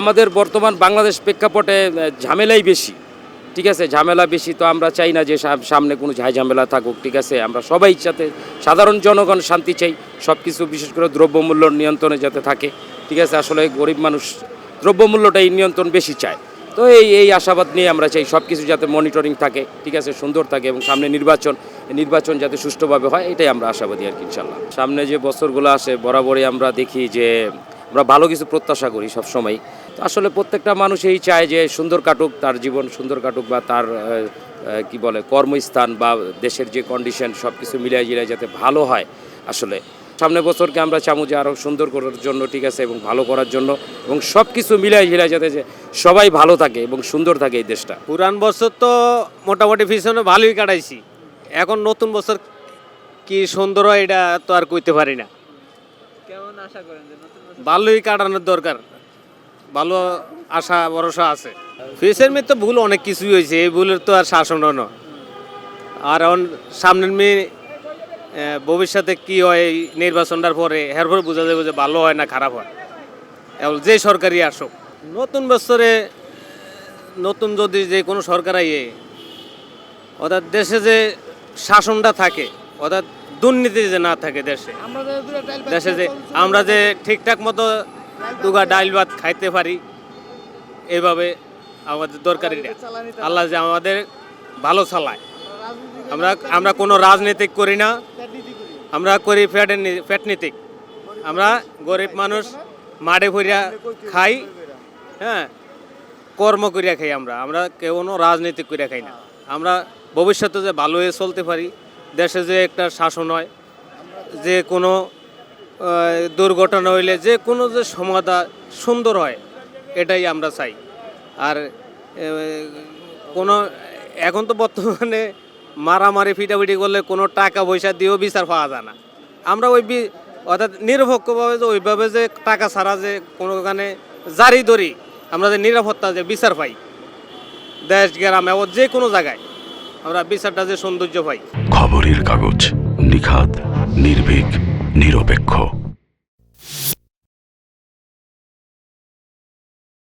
আমাদের বর্তমান বাংলাদেশ প্রেক্ষাপটে ঝামেলাই বেশি। ঠিক আছে, ঝামেলা বেশি তো আমরা চাই না যে সামনে কোনো ঝাই ঝামেলা থাকুক, ঠিক আছে? আমরা সবাই যাতে সাধারণ জনগণ শান্তি চাই সব কিছু বিশেষ করে দ্রব্যমূল্য নিয়ন্ত্রণে যাতে থাকে, ঠিক আছে? আসলে গরিব মানুষ দ্রব্যমূল্যটাই নিয়ন্ত্রণ বেশি চায়। তো এই এই আশাবাদ নিয়ে আমরা চাই সব কিছু যাতে মনিটরিং থাকে, ঠিক আছে? সুন্দর থাকে এবং সামনে নির্বাচন নির্বাচন যাতে সুষ্ঠুভাবে হয়, এটাই আমরা আশাবাদী আর কি ইনশাল্লাহ সামনে যে বছরগুলো আসে, বরাবরই আমরা দেখি যে আমরা ভালো কিছু প্রত্যাশা করি সব সময় তো আসলে প্রত্যেকটা মানুষ এই চায় যে সুন্দর কাটুক, তার জীবন সুন্দর কাটুক বা তার কি বলে, কর্মস্থান বা দেশের যে কন্ডিশন সব কিছু মিলিয়ে জিলিয়ে যাতে ভালো হয় আসলে। সামনে বছরকে আমরা চামু যে আরও সুন্দর করার জন্য, ঠিক আছে, এবং ভালো করার জন্য, এবং সব কিছু মিলিয়ে ঝিলিয়ে যাতে যে সবাই ভালো থাকে এবং সুন্দর থাকে এই দেশটা। পুরান বছর তো মোটামুটি পিছনে ভালোই কাটাইছি। এখন নতুন বছর কি সুন্দর হয়, এটা তো আর কইতে পারি না। কেমন আশা করেন ভালোই কাটানোর দরকার। ভালো আশা, ভরসা আছে। ফেসের মেয়ে তো ভুল, অনেক কিছুই হয়েছে। এই ভুলের তো আর শাসনও নয় আর এখন সামনের মেয়ে ভবিষ্যতে কি হয় এই নির্বাচনটার পরে, এর পরে বোঝা যাবে যে ভালো হয় না খারাপ হয়। এখন যে সরকারি আসুক। নতুন বছরে, নতুন যদি যে কোনো সরকার আইয়ে, অর্থাৎ দেশে যে শাসনটা থাকে অর্থাৎ দুর্নীতি যে না থাকে দেশে দেশে যে আমরা যে ঠিকঠাক মতো দুগা ডাইল ভাত খাইতে পারি এইভাবে আমাদের দরকারি আল্লাহ যে আমাদের ভালো চালায়। আমরা আমরা কোনো রাজনীতিক করি না আমরা করি ফ্যাটের ফ্যাটনীতিক আমরা গরিব মানুষ মাঠে ফিরিয়া খাই হ্যাঁ কর্ম করিয়া খাই আমরা। আমরা কেউ কোনো রাজনীতি করিয়া খাই না। আমরা ভবিষ্যতে যে ভালো হয়ে চলতে পারি দেশে যে একটা শাসন হয়, যে কোনো দুর্ঘটনা হইলে যে কোনো যে সমাধান সুন্দর হয়, এটাই আমরা চাই। আর কোনো, এখন তো বর্তমানে মারামারি ফিটাফিটি করলে কোনো টাকা পয়সা দিয়েও বিচার পাওয়া যায় না। আমরা ওই অর্থাৎ নিরপেক্ষভাবে যে, ওইভাবে যে টাকা ছাড়া যে কোনো কোনোখানে জারি ধরি, আমরা যে নিরাপত্তা যে বিচার পাই, দেশ, গ্রামে যে কোনো জায়গায়। আমরা বিচারটা যে সৌন্দর্য পাই। খবরের কাগজ নিখাত নির্ভীক নিরপেক্ষ।